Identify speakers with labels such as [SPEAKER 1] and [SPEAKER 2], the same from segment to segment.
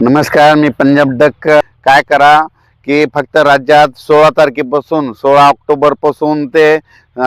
[SPEAKER 1] नमस्कार मी पंजाब डक काय करा की फक्त राज्यात सोळा तारखेपासून सोळा ऑक्टोबरपासून ते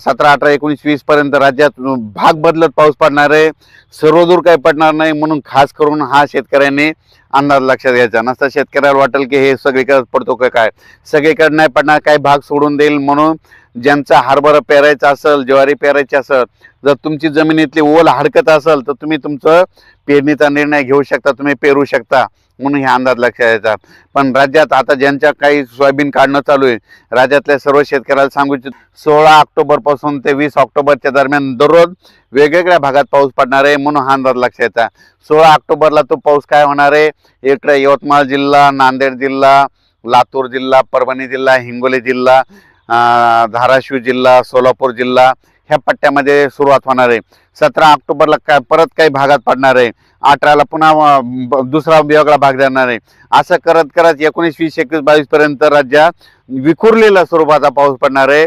[SPEAKER 1] सतरा अठरा एकोणीस वीस पर्यंत राज्यात भाग बदलत पाऊस पडणार आहे. सर्वदूर काही पडणार नाही म्हणून खास करून हा शेतकऱ्यांनी अंदाज लक्षात घ्यायचा. नसता शेतकऱ्याला वाटेल की हे सगळीकडे पडतो का काय? सगळीकडे नाही पडणार काही भाग सोडून देईल म्हणून ज्यांचा हरभरा पेरायचा असेल ज्वारी पेरायची असेल जर तुमची जमिनीतली ओल हडकत असेल तर तुम्ही तुमचं पेरणीचा निर्णय घेऊ शकता तुम्ही पेरू शकता म्हणून हे अंदाज लक्षात यायचा पण राज्यात आता ज्यांच्या काही सोयाबीन काढणं चालू आहे राज्यातल्या सर्व शेतकऱ्याला सांगू इच्छित सोळा ऑक्टोबरपासून ते वीस ऑक्टोबरच्या दरम्यान दररोज वेगवेगळ्या भागात पाऊस पडणार आहे म्हणून हा अंदाज लक्षात सोळा ऑक्टोबरला तो पाऊस काय होणार आहे? इकडे यवतमाळ जिल्हा नांदेड जिल्हा लातूर जिल्हा परभणी जिल्हा हिंगोली जिल्हा धाराशिव जिल्हा सोलापूर जिल्हा ह्या पट्ट्यामध्ये सुरुवात होणार आहे. सतरा ऑक्टोबरला काय परत काही भागात पडणार आहे. अठराला पुन्हा दुसरा वेगळा भाग देणार आहे. असं करत करत एकोणीस वीस एकवीस बावीसपर्यंत राज्यात विखुरलेला स्वरूपाचा पाऊस पडणार आहे.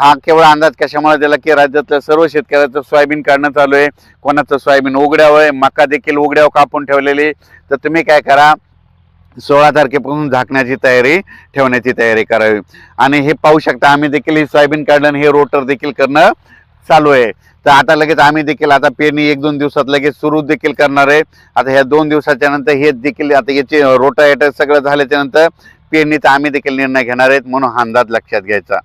[SPEAKER 1] हा केवळ अंदाज कशामुळे दिला की राज्यातल्या सर्व शेतकऱ्याचं सोयाबीन काढणं चालू आहे. कोणाचं सोयाबीन उघड्यावर आहे मका देखील उघड्यावर कापून ठेवलेली तर तुम्ही काय करा सोळा तारखेपासून झाकण्याची तयारी ठेवण्याची तयारी करावी. आणि हे पाहू शकता आम्ही देखील हे सोयाबीन काढलं हे रोटर देखील करणं चालू आहे. तर आता लगेच आम्ही देखील आता पेरणी एक दोन दिवसात लगेच सुरू देखील करणार आहे. आता ह्या दोन दिवसाच्या नंतर हे देखील आता याचे रोटावेटर सगळं झाल्याच्यानंतर पेरणीचा आम्ही देखील निर्णय घेणार आहेत म्हणून हा अंदाज लक्षात घ्यायचा.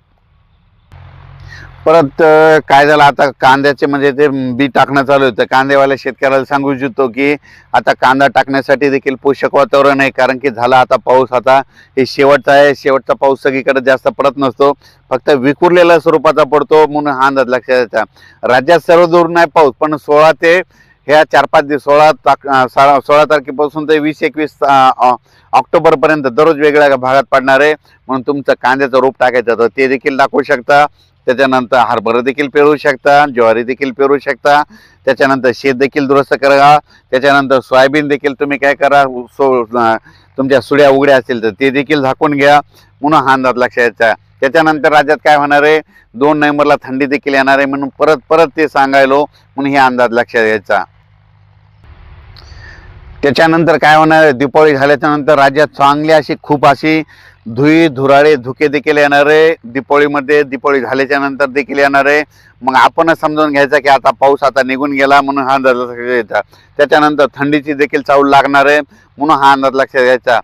[SPEAKER 1] परत काय झालं आता कांद्याचे म्हणजे ते बी टाकणं चालू होतं. कांदेवाल्या शेतकऱ्याला सांगू इच्छितो की आता कांदा टाकण्यासाठी देखील पोषक वातावरण आहे. कारण की झाला आता पाऊस आता. हे शेवटचा आहे. शेवटचा पाऊस सगळीकडे जास्त पडत नसतो. फक्त विखुरलेल्या स्वरूपाचा पडतो म्हणून हा अंदाज लक्षात येतात राज्यात सर्व दूर नाही पाऊस. पण सोळा ते ह्या चार पाच दिवस सोळा ताक सोळा तारखेपासून ते वीस एकवीस ऑक्टोबरपर्यंत दररोज वेगळ्या भागात पडणार आहे. म्हणून तुमचं कांद्याचं रोप टाकायचं तर ते देखील दाखवू शकता. त्याच्यानंतर हरभरा देखील पेरू शकता ज्वारी देखील पेरू शकता. त्याच्यानंतर शेत देखील दुरुस्त करा. त्याच्यानंतर सोयाबीन देखील तुम्ही काय करा सो तुमच्या सुड्या उघड्या असतील तर ते देखील झाकून घ्या. म्हणून हा अंदाज लक्षात यायचा त्याच्यानंतर राज्यात काय होणार आहे? दोन नोव्हेंबरला थंडी देखील येणार आहे म्हणून परत परत ते सांगायलो म्हणून हे अंदाज लक्षात यायचा त्याच्यानंतर काय होणार आहे? दीपावली झाल्याच्यानंतर राज्यात चांगली अशी खूप अशी धुई धुराळे धुके देखील येणार आहे. दीपावळीमध्ये दीपावली झाल्याच्यानंतर देखील येणार आहे. मग आपणच समजून घ्यायचा की आता पाऊस आता निघून गेला म्हणून हा अंदाज लक्षात घ्यायचा. त्याच्यानंतर थंडीची देखील चावल लागणार आहे म्हणून हा अंदाज लक्षात घ्यायचा.